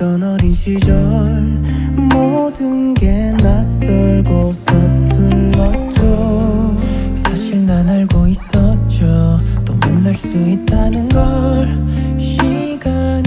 행복했던 어린 시절 모든 게 낯설고 서툴렀죠. 사실 난 알고 있었죠. 또 만날 수 있다는 걸 시간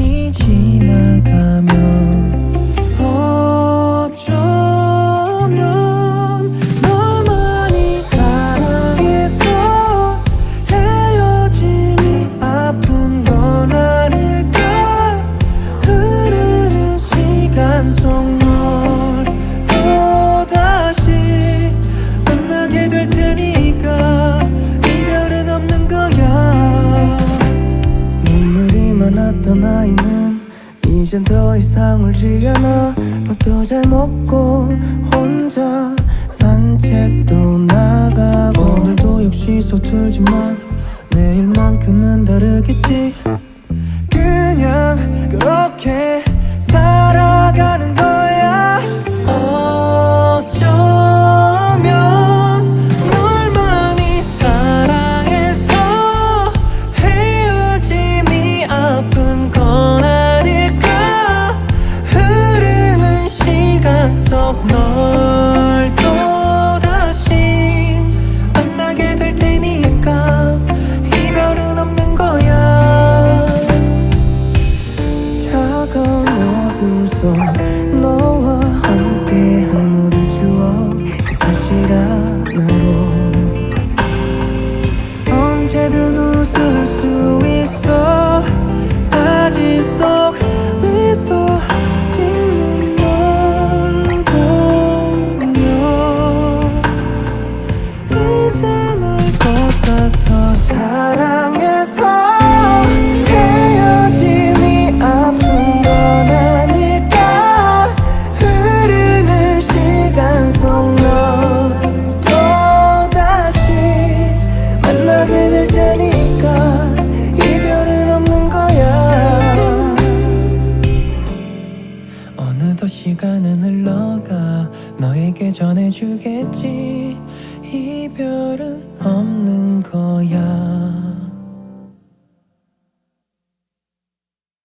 이젠 더 이상 울지 않아 밥도 잘 먹고 혼자 산책도 나가고. 오늘도 역시 서툴지만 내일만큼은 다르겠지 널 또다시 만나게 될 테니까 이별은 없는 거야. 차가운 어둠 속 너와 함께한 모든 추억 이 사실 안으로 언제든 너에게 전해주겠지. 이별은 없는 거야